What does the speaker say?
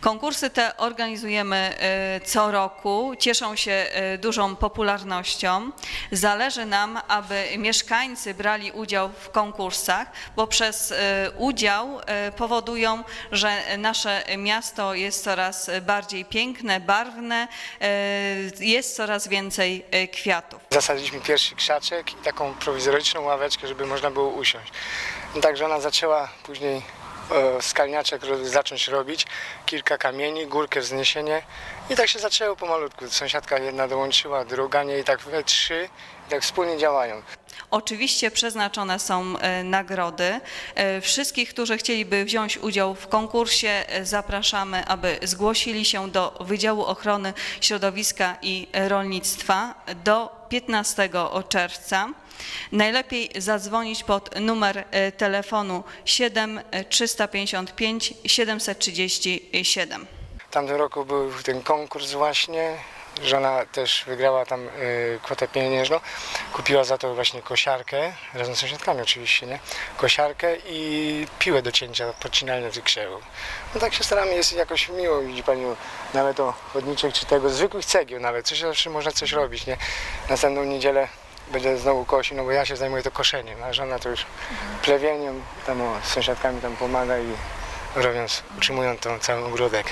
Konkursy te organizujemy e, co roku, cieszą się e, dużą popularnością. Zależy nam, aby mieszkańcy brali udział w konkursach, bo przez e, udział powodują, że nasze miasto jest coraz bardziej piękne, barwne, jest coraz więcej kwiatów. Zasadziliśmy pierwszy krzaczek i taką prowizoryczną ławeczkę, żeby można było usiąść. No tak żona zaczęła później skalniaczek ro- zacząć robić, kilka kamieni, górkę wzniesienie i tak się zaczęło pomalutku. Sąsiadka jedna dołączyła, druga nie i tak we trzy i tak wspólnie działają. Oczywiście przeznaczone są e, nagrody. E, Wszystkich, którzy chcieliby wziąć udział w konkursie, e, zapraszamy, aby zgłosili się do Wydziału Ochrony Środowiska i Rolnictwa do 15 czerwca. Najlepiej zadzwonić pod numer telefonu 7 355 737. W tamtym roku był ten konkurs właśnie. Żona też wygrała tam y, kwotę pieniężną. Kupiła za to właśnie kosiarkę, razem z sąsiadkami oczywiście, nie? Kosiarkę i piłę do cięcia podcinalne z krzewu. No tak się staramy, jest jakoś miło, widzi Pani, nawet o chodniczek czy tego, zwykłych cegieł nawet, coś zawsze można coś robić, nie? Następną niedzielę będę znowu kosił, no bo ja się zajmuję to koszeniem, a żona to już plewieniem, tam o, z sąsiadkami tam pomaga i robiąc, utrzymują tą cały ogródek.